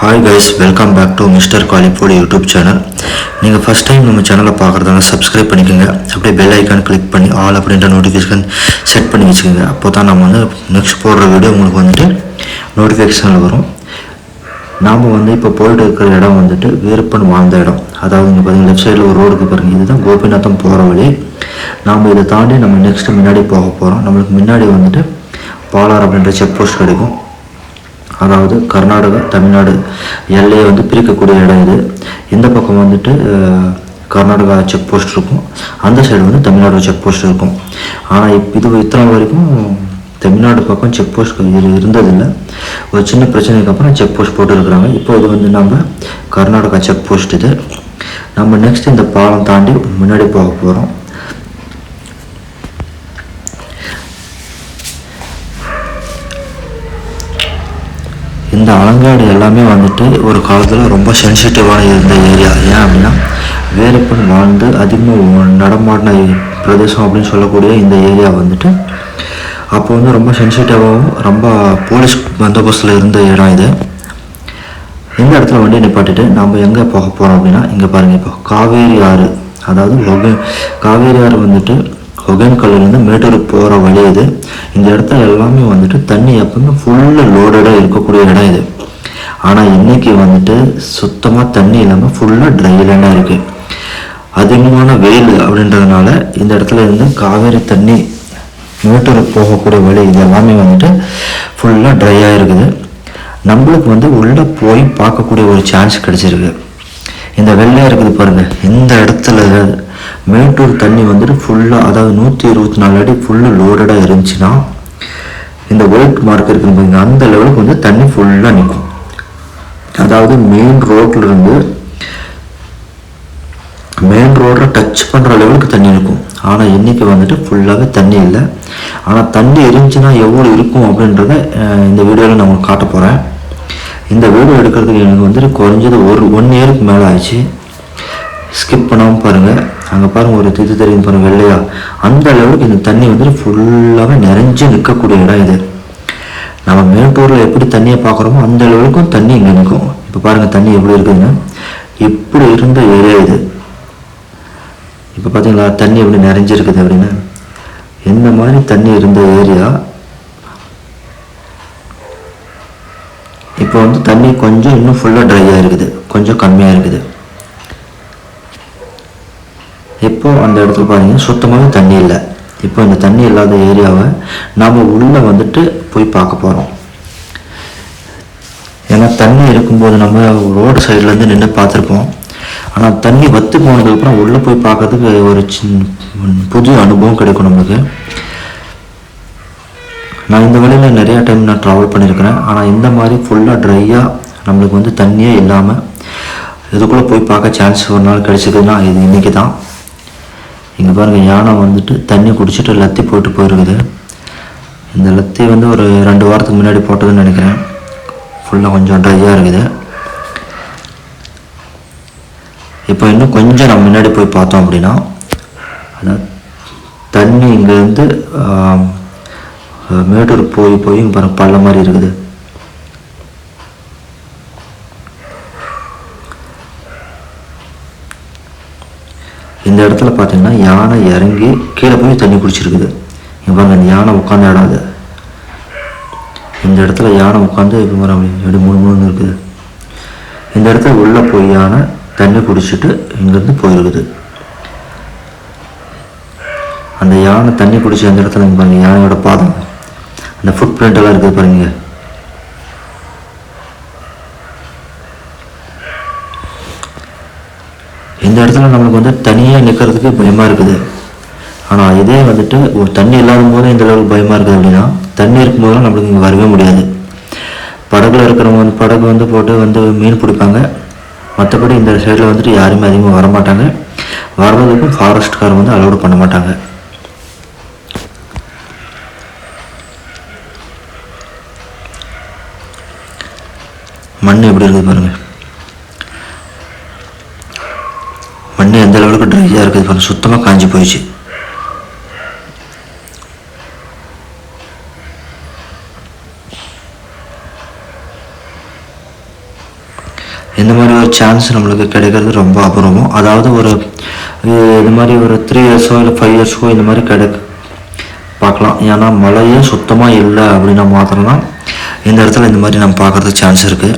Hi guys welcome back to mister Kalipodi YouTube channel நீங்கள் first time நம்ம சேனலை பார்க்குறதாங்க சப்ஸ்கிரைப் பண்ணிக்கோங்க. அப்படியே பெல் ஐக்கான் கிளிக் பண்ணி ஆல் அப்படின்ற நோட்டிஃபிகேஷன் செட் பண்ணி வச்சுக்கோங்க. அப்போ தான் நம்ம வந்து நெக்ஸ்ட் போடுற வீடியோ உங்களுக்கு வந்துட்டு நோட்டிஃபிகேஷனில் வரும். நாம் வந்து இப்போ போயிட்டு இருக்கிற இடம் வந்துட்டு வீரப்பன் வாழ்ந்த இடம். அதாவது இங்கே பார்த்தீங்கன்னா லெஃப்ட் சைடில் ஒரு ரோடுக்கு பாருங்க. இதுதான் கோபிநாத்தம் போகிற வழி. நாம் இதை தாண்டி நம்ம நெக்ஸ்ட்டு முன்னாடி போக போகிறோம் நம்மளுக்கு முன்னாடி வந்துட்டு பாலார் அப்படின்ற செக் போஸ்ட் கிடைக்கும். அதாவது கர்நாடகா தமிழ்நாடு எல்லையை வந்து பிரிக்கக்கூடிய இடம் இது. இந்த பக்கம் வந்துட்டு கர்நாடகா செக் போஸ்ட் இருக்கும். அந்த சைடு வந்து தமிழ்நாடு செக் போஸ்ட் இருக்கும். ஆனால் இப் இது இத்தனை வரைக்கும் தமிழ்நாடு பக்கம் செக் போஸ்ட் இருந்ததில்லை. ஒரு சின்ன பிரச்சனைக்கு அப்புறம் செக் போஸ்ட் போட்டுருக்குறாங்க. இப்போ இது வந்து நம்ம கர்நாடகா செக் போஸ்ட் இது. நம்ம நெக்ஸ்ட் இந்த பாலம் தாண்டி முன்னாடி போக போகிறோம் இந்த அலங்காடு எல்லாமே வந்துட்டு ஒரு காலத்தில் ரொம்ப சென்சிட்டிவாக இருந்த ஏரியா ஏன் அப்படின்னா வேலப்பன் வாழ்ந்து அதிகமாக நடமாடின பிரதேசம் அப்படின்னு சொல்லக்கூடிய இந்த ஏரியா வந்துட்டு அப்போ வந்து ரொம்ப சென்சிட்டிவாகவும் ரொம்ப போலீஸ் பந்தோபஸ்தில் இருந்த இடம் இது. இந்த இடத்துல வண்டி நிப்பாட்டிட்டு நம்ம எங்கே போக போகிறோம் அப்படின்னா இங்கே பாருங்கள் இப்போ காவேரி ஆறு. அதாவது காவேரி ஆறு வந்துட்டு ஒகேன்கல்லிருந்து மேட்டூர் போகிற வழி இது. இந்த இடத்துல எல்லாமே வந்துட்டு தண்ணி எப்பவுமே ஃபுல்லாக லோடடாக இருக்கக்கூடிய இடம் இது. ஆனால் இன்னைக்கு வந்துட்டு சுத்தமாக தண்ணி இல்லாமல் ஃபுல்லாக ட்ரை லேண்டாக இருக்குது அதிகமான வெயில் அப்படின்றதுனால இந்த இடத்துல இருந்து காவேரி தண்ணி மேட்டூர் போகக்கூடிய வழி இது எல்லாமே வந்துட்டு ஃபுல்லாக ட்ரையாக இருக்குது. நம்மளுக்கு வந்து உள்ளே போய் பார்க்கக்கூடிய ஒரு சான்ஸ் கிடச்சிருக்கு. இந்த வெள்ளையாக இருக்குது பாருங்கள் இந்த இடத்துல மேட்டூர் தண்ணி வந்துட்டு ஃபுல்லாக அதாவது நூற்றி இருபத்தி நாலு அடி ஃபுல்லாக லோடடாக இருந்துச்சுன்னா இந்த ஒயிட் மார்க் இருக்குன்னு அந்த லெவலுக்கு வந்து தண்ணி ஃபுல்லாக நிற்கும் அதாவது மெயின் ரோட்ல இருந்து மெயின் ரோடை டச் பண்ணுற லெவலுக்கு தண்ணி இருக்கும் ஆனால் இன்றைக்கி வந்துட்டு ஃபுல்லாகவே தண்ணி இல்லை. ஆனால் தண்ணி இருந்துச்சுன்னா எவ்வளோ இருக்கும் அப்படின்றத இந்த வீடியோவில் நான் உங்களுக்கு காட்ட போகிறேன் இந்த வீடியோ எடுக்கிறதுக்கு எனக்கு வந்துட்டு குறைஞ்சது ஒரு ஒன் இயருக்கு மேலே ஆச்சு ஸ்கிப் பண்ணாமல் பாருங்கள் அங்கே பாருங்கள் ஒரு இது தெரியும் பாருங்கள் வெள்ளையா. அந்த அளவுக்கு இந்த தண்ணி வந்துட்டு ஃபுல்லாகவே நிறைஞ்சு நிற்கக்கூடிய இடம் இது. நம்ம மேட்டூரில் எப்படி தண்ணியை பார்க்குறோமோ அந்த அளவுக்கும் தண்ணி இங்கே நிற்கும். இப்போ பாருங்கள் தண்ணி எப்படி இருக்குதுன்னு இப்படி இருந்த ஏரியா இது. இப்போ பார்த்தீங்களா தண்ணி எப்படி நிறைஞ்சிருக்குது அப்படின்னா இந்த மாதிரி தண்ணி இருந்த ஏரியா இப்போ வந்து தண்ணி கொஞ்சம் இன்னும் ஃபுல்லாக ட்ரையாக இருக்குது. கொஞ்சம் கம்மியாக இருக்குது. இப்போ அந்த இடத்துல பார்த்தீங்கன்னா சுத்தமாகவே தண்ணி இல்லை. இப்போ இந்த தண்ணி இல்லாத ஏரியாவை நாம் உள்ளே வந்துட்டு போய் பார்க்க போகிறோம் ஏன்னா தண்ணி இருக்கும்போது நம்ம ரோடு சைட்லேருந்து நின்று பார்த்துருப்போம். ஆனால் தண்ணி வத்து போனதுக்கப்புறம் உள்ளே போய் பார்க்கறதுக்கு ஒரு சின் புது அனுபவம் கிடைக்கும் நம்மளுக்கு. நான் இந்த வழியில் நிறையா டைம் நான் ட்ராவல் பண்ணியிருக்கிறேன் ஆனால் இந்த மாதிரி ஃபுல்லாக ட்ரையாக நம்மளுக்கு வந்து தண்ணியே இல்லாமல் இதுக்குள்ளே போய் பார்க்க சான்ஸ் ஒரு நாள் கிடச்சிதுன்னா இது இன்றைக்கி தான் இங்கே பாருங்கள் யானை வந்துட்டு தண்ணி குடிச்சிட்டு லத்தி போட்டு போயிருக்குது. இந்த லத்தி வந்து ஒரு ரெண்டு வாரத்துக்கு முன்னாடி போட்டதுன்னு நினைக்கிறேன். ஃபுல்லாக கொஞ்சம் ட்ரையாக இருக்குது. இப்போ இன்னும் கொஞ்சம் நம்ம முன்னாடி போய் பார்த்தோம் அப்படின்னா அதாவது தண்ணி இங்கேருந்து மேட்டூர் போய் போய் இங்க பள்ளம் மாதிரி இருக்குது. இந்த இடத்துல பார்த்தீங்கன்னா யானை இறங்கி கீழே போய் தண்ணி குடிச்சிருக்குது. இவங்க அந்த இந்த யானை உட்காந்த இடம் அது இந்த இடத்துல யானை உட்காந்து இப்போ எப்படி மூணு மூணு இருக்குது. இந்த இடத்துல உள்ள போய் யானை தண்ணி குடிச்சிட்டு இங்கேருந்து போயிருக்குது. அந்த யானை தண்ணி குடிச்ச அந்த இடத்துல இங்கே பாருங்க யானையோட பாதம். அந்த ஃபுட் பிரிண்ட் எல்லாம் இருக்குது பாருங்க. இந்த இடத்துல நம்மளுக்கு வந்து தனியாக நிற்கிறதுக்கு பயமாக இருக்குது. ஆனால் இதே வந்துட்டு ஒரு தண்ணி இல்லாத போது இந்த அளவுக்கு பயமாக இருக்குது அப்படின்னா தண்ணி இருக்கும் போதெல்லாம் நம்மளுக்கு இங்கே வரவே முடியாது. படகுல இருக்கிறவங்க வந்து படகு வந்து போட்டு வந்து மீன் பிடிப்பாங்க. மற்றபடி இந்த சைடில் வந்துட்டு யாருமே அதிகமாக வரமாட்டாங்க. வர்றதுக்கும் ஃபாரஸ்ட்கார் வந்து அலோடு பண்ண மாட்டாங்க. மண் எப்படி இருக்குது பாருங்கள் அளவுக்கு ட்ரையாக இருக்குது கொஞ்சம் சுத்தமாக காஞ்சி போயிடுச்சு. இந்த மாதிரி ஒரு சான்ஸ் நம்மளுக்கு கிடைக்கிறது ரொம்ப அபூர்வம். அதாவது ஒரு இது மாதிரி ஒரு த்ரீ இயர்ஸோ இல்லை ஃபைவ் இயர்ஸோ இந்த மாதிரி கிடைக்கு பார்க்கலாம். ஏன்னா மழையே சுத்தமாக இல்லை அப்படின்னா மாத்திரம்னா இந்த இடத்துல இந்த மாதிரி நம்ம பார்க்குறதுக்கு சான்ஸ் இருக்குது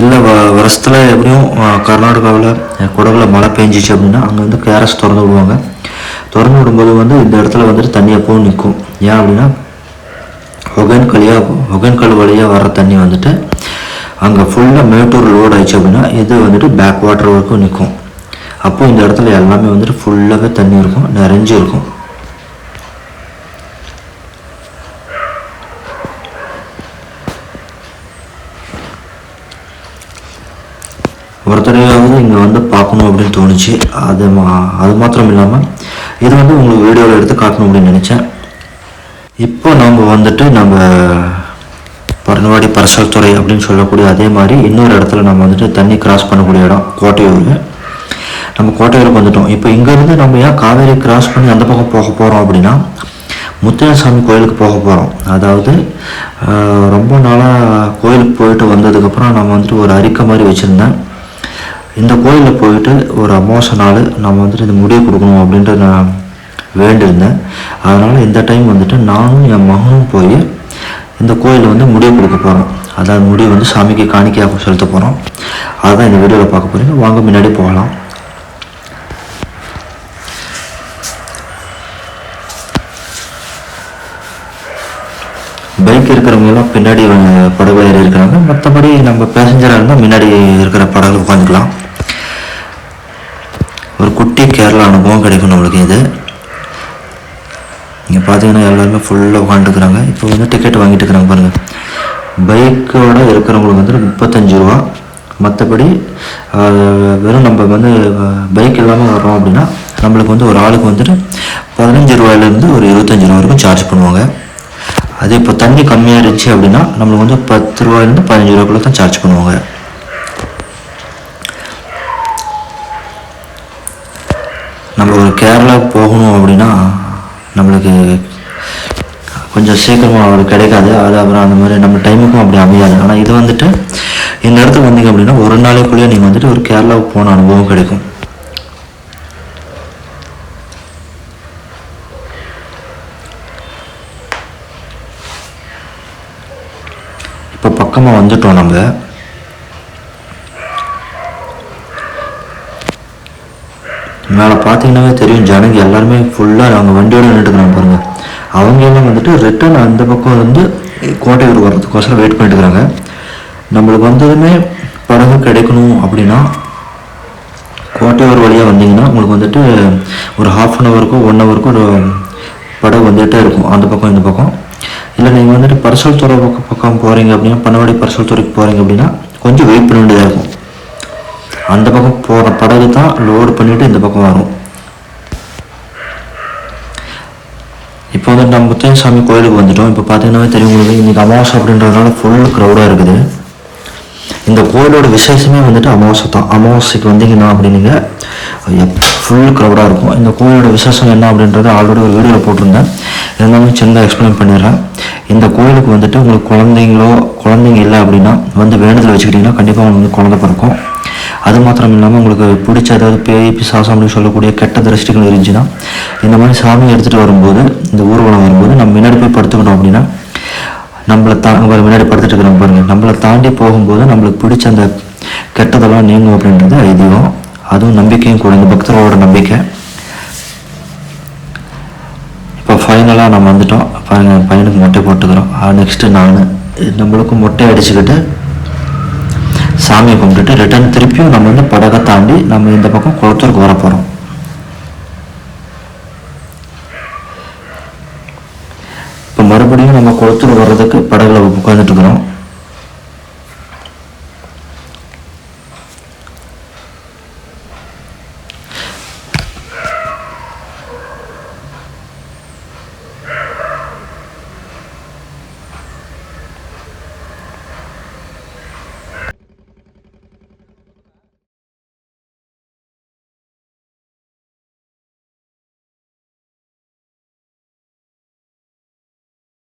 இல்லை வ வருஷத்தில் எப்படியும் கர்நாடகாவில் குடவில் மழை பெஞ்சிச்சு அப்படின்னா அங்கே வந்து கேரஸ் திறந்து விடுவாங்க. திறந்து விடும்போது வந்து இந்த இடத்துல வந்துட்டு தண்ணி எப்பவும் நிற்கும். ஏன் அப்படின்னா ஒகேன்கலியாக ஒகேன்கல் வழியாக வர தண்ணி வந்துட்டு அங்கே ஃபுல்லாக மேட்டூர் லோட் ஆயிடுச்சு அப்படின்னா இது வந்துட்டு பேக் வாட்டர் வரைக்கும் நிற்கும். அப்போது இந்த இடத்துல எல்லாமே வந்துட்டு ஃபுல்லாகவே தண்ணி இருக்கும் நிறைஞ்சு இருக்கும். ஒரு தடவையாவது இங்கே வந்து பார்க்கணும் அப்படின்னு தோணுச்சு. அது மா அது மாத்திரம் இல்லாமல் இது வந்து உங்களுக்கு வீடியோவில் எடுத்து காட்டணும் அப்படின்னு நினச்சேன். இப்போ நம்ம வந்துட்டு நம்ம பரணவாடி பரிசல் துறை அப்படின்னு சொல்லக்கூடிய அதே மாதிரி இன்னொரு இடத்துல நம்ம வந்துட்டு தண்ணி கிராஸ் பண்ணக்கூடிய இடம் கோட்டையூர். நம்ம கோட்டையூருக்கு வந்துட்டோம். இப்போ இங்கேருந்து நம்ம ஏன் காவேரி கிராஸ் பண்ணி அந்த பக்கம் போக போகிறோம் அப்படின்னா முத்தையசாமி கோயிலுக்கு போக போகிறோம் அதாவது ரொம்ப நாளாக கோயிலுக்கு போயிட்டு வந்ததுக்கப்புறம் நம்ம வந்துட்டு ஒரு அறிக்கை மாதிரி வச்சுருந்தேன். இந்த கோயிலில் போயிட்டு ஒரு அமாவாசை நாள் நம்ம வந்துட்டு இந்த முடிவு கொடுக்கணும் அப்படின்ற நான் வேண்டியிருந்தேன். அதனால் இந்த டைம் வந்துட்டு நானும் என் மகனும் போய் இந்த கோயிலில் வந்து முடிவு கொடுக்க போகிறோம் அதாவது முடிவு வந்து சாமிக்கு காணிக்கையாக செலுத்த போகிறோம் அதுதான் இந்த வீடியோவில் பார்க்க போகிறீங்க வாங்க முன்னாடி போகலாம். பைக் இருக்கிறவங்கெல்லாம் பின்னாடி படகு ஏறி இருக்கிறாங்க. மற்றபடி நம்ம பேசஞ்சராக இருந்தால் முன்னாடி இருக்கிற படகுல உட்காந்துக்கலாம். குட்டி கேரளா அனுபவம் கிடைக்கும் நம்மளுக்கு இது. இங்கே பார்த்தீங்கன்னா எல்லாருமே ஃபுல்லாக உட்காந்துருக்குறாங்க இப்போ வந்து டிக்கெட் வாங்கிட்டு இருக்கிறாங்க பாருங்கள் பைக்கோட இருக்கிறவங்களுக்கு வந்து முப்பத்தஞ்சு ரூபா. மற்றபடி வெறும் நம்ம வந்து பைக் இல்லாமல் வர்றோம் அப்படின்னா நம்மளுக்கு வந்து ஒரு ஆளுக்கு வந்துட்டு பதினஞ்சு ரூபாயிலேருந்து ஒரு இருபத்தஞ்சி ரூபா வரைக்கும் சார்ஜ் பண்ணுவாங்க. அது இப்போ தண்ணி கம்மியாக இருந்துச்சு அப்படின்னா நம்மளுக்கு வந்து பத்து ரூபாயிலேருந்து பதினஞ்சு ரூபாக்குள்ளே தான் சார்ஜ் பண்ணுவாங்க நம்ம ஒரு கேரளாவுக்கு போகணும் அப்படின்னா நம்மளுக்கு கொஞ்சம் சீக்கிரமாக அவருக்கு கிடைக்காது. அது அப்புறம் அந்த மாதிரி நம்ம டைமுக்கும் அப்படி அமையாது. ஆனால் இது வந்துட்டு இந்த இடத்துக்கு வந்தீங்க அப்படின்னா ஒரு நாளைக்குள்ளேயே நீங்கள் வந்துட்டு ஒரு கேரளாவுக்கு போன அனுபவம் கிடைக்கும். இப்போ பக்கமாக வந்துட்டோம் நம்ம. மேலே பார்த்தீங்கன்னாவே தெரியும் ஜனங்க எல்லாருமே ஃபுல்லாக அவங்க வண்டியோட நின்றுக்கிறாங்க பாருங்க. அவங்க எல்லாம் வந்துட்டு ரிட்டர்ன் அந்த பக்கம் வந்து கோட்டையூர் வர்றதுக்கோசரம் வெயிட் பண்ணிட்டு இருக்கிறாங்க நம்மளுக்கு வந்ததுமே படகு கிடைக்கணும் அப்படின்னா கோட்டையூர் வழியாக வந்தீங்கன்னா உங்களுக்கு வந்துட்டு ஒரு ஹாஃப் அன் ஹவருக்கோ ஒன் ஹவருக்கோ ஒரு படகு வந்துகிட்டே இருக்கும் அந்த பக்கம் இந்த பக்கம். இல்லை நீங்கள் வந்துட்டு பரிசல் துறை பக்கம் பக்கம் போகிறீங்க அப்படின்னா பன்னவாடி பரிசல் துறைக்கு போகிறீங்க அப்படின்னா கொஞ்சம் வெயிட் பண்ண வேண்டியதாக இருக்கும். அந்த பக்கம் போகிற படகு தான் லோடு பண்ணிட்டு இந்த பக்கம் வரும். இப்போ வந்து நம்ம முத்தையசாமி கோயிலுக்கு வந்துட்டோம். இப்போ பார்த்தீங்கன்னா தெரியும் உங்களுக்கு இன்றைக்கி அமாவாசை அப்படின்றதுனால ஃபுல் க்ரௌடாக இருக்குது. இந்த கோயிலோட விசேஷமே வந்துட்டு அமாவாசை தான். அமாவாசைக்கு வந்தீங்கன்னா அப்படின்னீங்க ஃபுல் க்ரௌடாக இருக்கும். இந்த கோயிலோட விசேஷம் என்ன அப்படின்றத ஆல்ரெடி ஒரு வீடியோவில் போட்டிருந்தேன். இருந்தாலும் சின்னதாக எக்ஸ்பிளைன் பண்ணிடுறேன். இந்த கோயிலுக்கு வந்துட்டு உங்களுக்கு குழந்தைங்களோ குழந்தைங்க இல்லை அப்படின்னா வந்து வேண்டுதல் வச்சுக்கிட்டிங்கன்னா கண்டிப்பாக உங்களுக்கு வந்து குழந்தை பிறக்கும். அது மாத்திரம் இல்லாமல் உங்களுக்கு பிடிச்ச ஏதாவது பேய் பிசாசம் அப்படின்னு சொல்லக்கூடிய கெட்ட திருஷ்டிகள் இருந்துச்சுன்னா இந்த மாதிரி சாமி எடுத்துகிட்டு வரும்போது இந்த ஊர்வலம் வரும்போது நம்ம முன்னாடி போய் படுத்துக்கிட்டோம் அப்படின்னா நம்மளை தா முன்னாடி படுத்துட்டு இருக்கிறோம் பாருங்க. நம்மளை தாண்டி போகும்போது நம்மளுக்கு பிடிச்ச அந்த கெட்டதெல்லாம் நீங்கும் அப்படின்றது ஐதீகம். அதுவும் நம்பிக்கையும் கூட இந்த பக்தரோட நம்பிக்கை. இப்போ ஃபைனலாக நம்ம வந்துட்டோம். பாருங்க பையனுக்கு மொட்டை போட்டுக்கிறோம். நெக்ஸ்ட்டு நான். நம்மளுக்கும் மொட்டை அடிச்சுக்கிட்டு சாமியை கும்பிட்டுட்டு ரிட்டர்ன் திருப்பியும் நம்ம வந்து படகை தாண்டி நம்ம இந்த பக்கம் குளத்தூருக்கு வர போகிறோம் இப்போ மறுபடியும் நம்ம குளத்தூர் வர்றதுக்கு படகுல உட்காந்துட்டு இருக்கிறோம்.